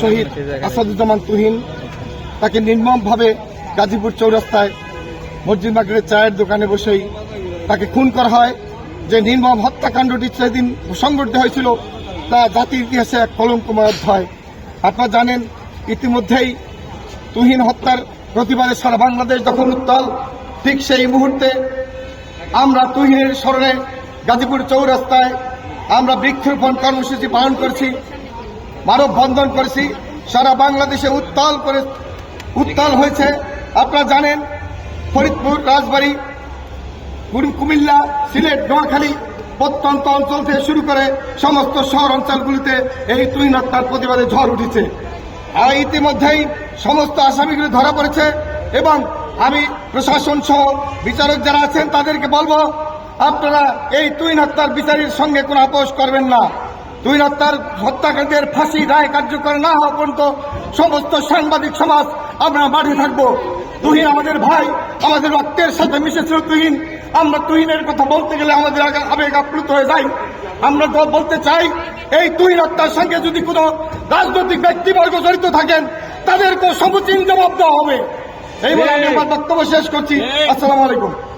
শহীদ আসাদুজ্জামান তুহিন, তাকে নির্মমভাবে গাজীপুর চৌরাস্তায় মসজিদ মার্কেটের চায়ের দোকানে বসেই তাকে খুন করা হয়। যে নির্মম হত্যাকাণ্ডটি সেদিন সংঘটিত হয়েছিল, তা জাতির ইতিহাসে এক কলঙ্কময় অধ্যায়। আপনারা জানেন, ইতিমধ্যেই তুহিন হত্যার প্রতিবাদে সারা বাংলাদেশ যখন উত্তাল। ঠিক সেই মুহূর্তে আমরা তুহিনের স্মরণে গাজীপুর চৌরাস্তায় আমরা বৃক্ষরোপণ কর্মসূচি পালন করছি। মানববন্ধন করেছি, সারা বাংলাদেশে উত্তাল করে, উত্তাল হয়েছে। আপনারা জানেন, ফরিদপুর, রাজবাড়ী কুমিল্লা, সিলেট, নোয়াখালী প্রত্যন্ত অঞ্চল থেকে শুরু করে সমস্ত শহর অঞ্চলগুলিতে এই তুই হত্যার প্রতিবাদে ঝড় উঠেছে। আর ইতিমধ্যেই সমস্ত আসামিগুলি ধরা পড়েছে এবং আমি প্রশাসন সহ বিচারক যারা আছেন তাদেরকে বলব, আপনারা এই তুই হত্যার বিচারের সঙ্গে কোনো আপোষ করবেন না। তুই হত্যার হত্যাকারীদের ফাঁসি রায় কার্যকর না হওয়া পর্যন্ত সমস্ত সাংবাদিক সমাজ আমরা মাঠে থাকব। তুহিন আমাদের ভাই আমাদের রক্তের সাথে মিশেছিল তুহিন। আমরা তুহিনের কথা বলতে গেলে আমাদের আগে- আবেগ আপ্লুত হয়ে যায়। আমরা তো বলতে চাই এই তুহিন হত্যার সঙ্গে যদি কোনো রাজনৈতিক ব্যক্তিবর্গ জড়িত থাকেন তাদেরকে সমুচীন জবাব দেওয়া হবে। এই বলে আমি আমার বক্তব্য শেষ করছি। আসসালামু আলাইকুম।